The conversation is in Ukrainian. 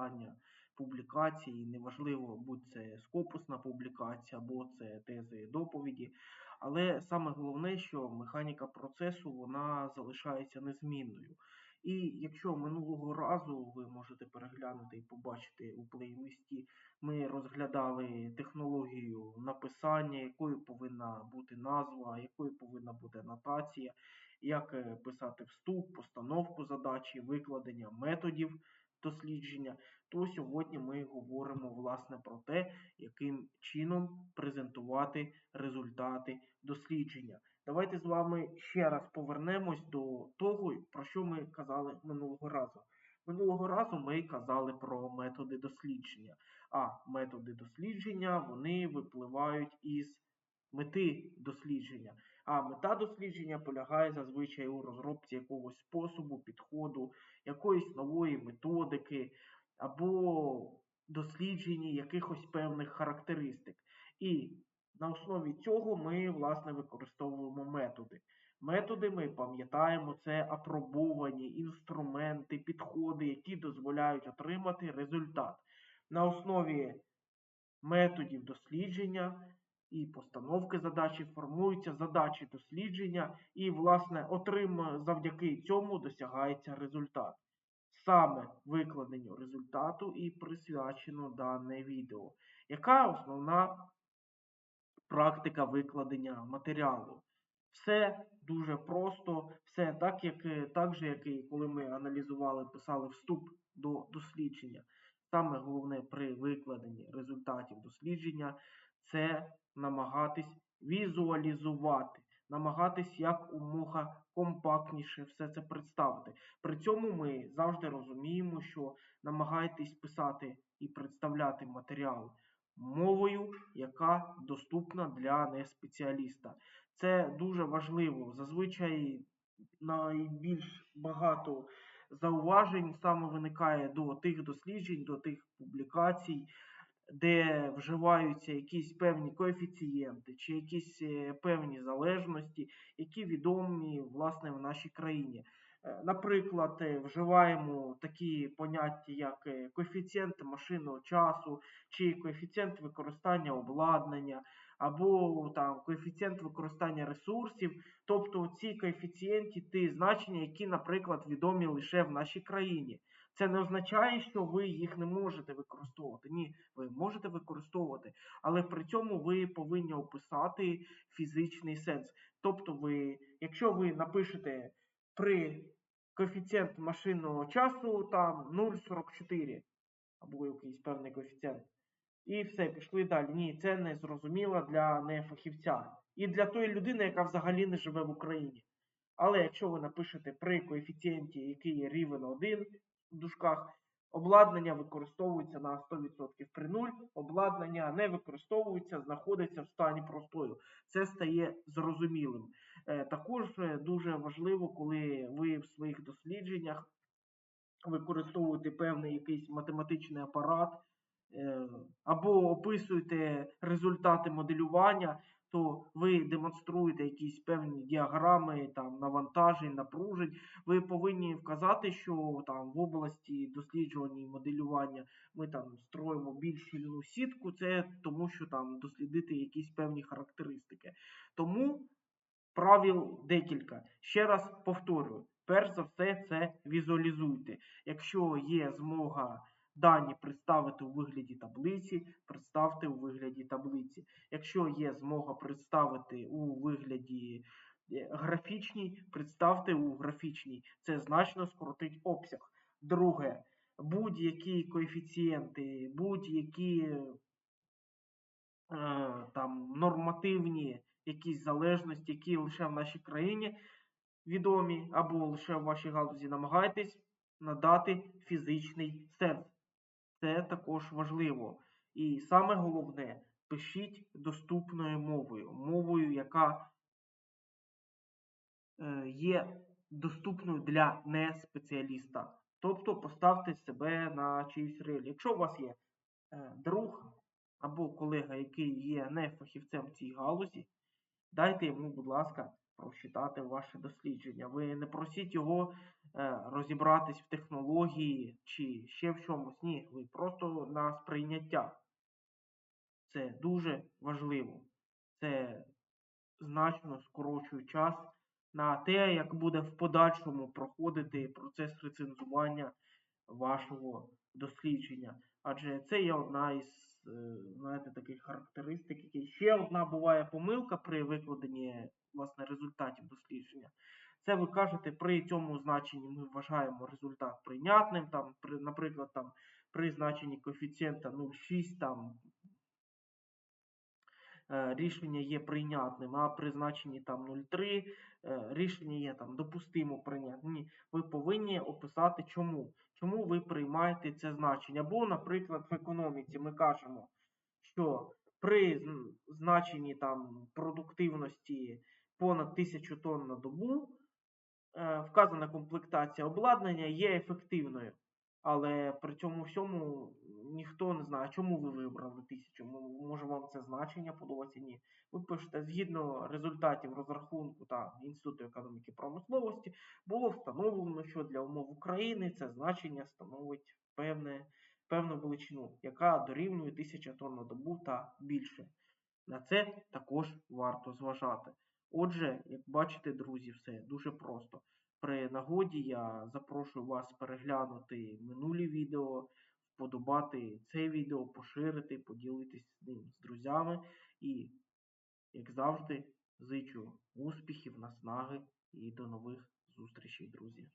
написання публікації, неважливо, будь це скопусна публікація або це тези доповіді. Але саме головне, що механіка процесу вона залишається незмінною. І якщо минулого разу ви можете переглянути і побачити у плейлисті, ми розглядали технологію написання, якою повинна бути назва, якою повинна бути анотація, як е, писати вступ, постановку задачі, викладення методів дослідження, то сьогодні ми говоримо власне про те, яким чином презентувати результати дослідження. Давайте з вами ще раз повернемось до того, про що ми казали минулого разу. Минулого разу ми казали про методи дослідження. А методи дослідження вони випливають із мети дослідження. А мета дослідження полягає зазвичай у розробці якогось способу, підходу, якоїсь нової методики або дослідженні якихось певних характеристик. І на основі цього ми, власне, використовуємо методи. Методи, ми пам'ятаємо, це апробовані інструменти, підходи, які дозволяють отримати результат. На основі методів дослідження і постановки задачі формуються задачі дослідження, і, власне, отрим... завдяки цьому досягається результат. Саме викладенню результату і присвячено дане відео. Яка основна практика викладення матеріалу? Все дуже просто, все так, як, так же, як і коли ми аналізували, писали вступ до дослідження. Саме головне при викладенні результатів дослідження це намагатись візуалізувати, намагатись як умога компактніше все це представити. При цьому ми завжди розуміємо, що намагайтесь писати і представляти матеріал мовою, яка доступна для неспеціаліста. Це дуже важливо. Зазвичай найбільш багато зауважень саме виникає до тих досліджень, до тих публікацій, де вживаються якісь певні коефіцієнти чи якісь е, певні залежності, які відомі власне в нашій країні. Е, наприклад, е, вживаємо такі поняття, як коефіцієнт машинного часу, чи коефіцієнт використання обладнання, або там коефіцієнт використання ресурсів, тобто ці коефіцієнти, ті значення, які, наприклад, відомі лише в нашій країні. Це не означає, що ви їх не можете використовувати. Ні, ви можете використовувати, але при цьому ви повинні описати фізичний сенс. Тобто, ви, якщо ви напишете при коефіцієнт машинного часу там 0,44 або якийсь певний коефіцієнт, і все, пішли далі. Ні, це не зрозуміло для нефахівця. І для тої людини, яка взагалі не живе в Україні. Але якщо ви напишете при коефіцієнті, який є рівень 1, в дужках, обладнання використовується на 100% при 0, обладнання не використовується, знаходиться в стані простою. Це стає зрозумілим. Е, також е, дуже важливо, коли ви в своїх дослідженнях використовуєте певний якийсь математичний апарат. Е, або описуєте результати моделювання, то ви демонструєте якісь певні діаграми там навантажень, напружень. Ви повинні вказати, що там в області досліджування і моделювання ми там строїмо більш щільну сітку, це тому, що там дослідити якісь певні характеристики. Тому правил декілька. Ще раз повторюю: перш за все, це візуалізуйте. Якщо є змога. Дані представити у вигляді таблиці, представте у вигляді таблиці. Якщо є змога представити у вигляді е, графічній, представте у графічній. Це значно скоротить обсяг. Друге, будь-які коефіцієнти, будь-які е, там нормативні якісь залежності, які лише в нашій країні відомі, або лише в вашій галузі намагайтесь надати фізичний сенс. Це також важливо. І саме головне, пишіть доступною мовою, мовою, яка е, є доступною для неспеціаліста. Тобто поставте себе на чиюсь рель. Якщо у вас є е, друг або колега, який є не фахівцем в цій галузі, дайте йому, будь ласка, прочитати ваше дослідження. Ви не просіть його розібратись в технології чи ще в чомусь. Ні, ви просто на сприйняття. Це дуже важливо. Це значно скорочує час на те, як буде в подальшому проходити процес рецензування вашого дослідження. Адже це є одна із е, знаєте, таких характеристик, які ще одна буває помилка при викладенні власне результатів дослідження. Це ви кажете, при цьому значенні ми вважаємо результат прийнятним, там, при, наприклад, там, при значенні коефіцієнта 0,6 там е, рішення є прийнятним, а при значенні 0,3 е, рішення є там допустимо прийнятним. Ви повинні описати чому. Чому ви приймаєте це значення? Бо, наприклад, в економіці ми кажемо, що при значенні там продуктивності понад 1000 тонн на добу вказана комплектація обладнання є ефективною. Але при цьому всьому ніхто не знає, чому ви вибрали тисячу. Може вам це значення подобається? Ні. Ви пишете, згідно результатів розрахунку та Інституту економіки промисловості, було встановлено, що для умов України це значення становить певне, певну величину, яка дорівнює 1000 тонн на добу та більше. На це також варто зважати. Отже, як бачите, друзі, все дуже просто. При нагоді я запрошую вас переглянути минулі відео, вподобати це відео, поширити, поділитись з ним з друзями. І, як завжди, зичу успіхів, наснаги і до нових зустрічей, друзі.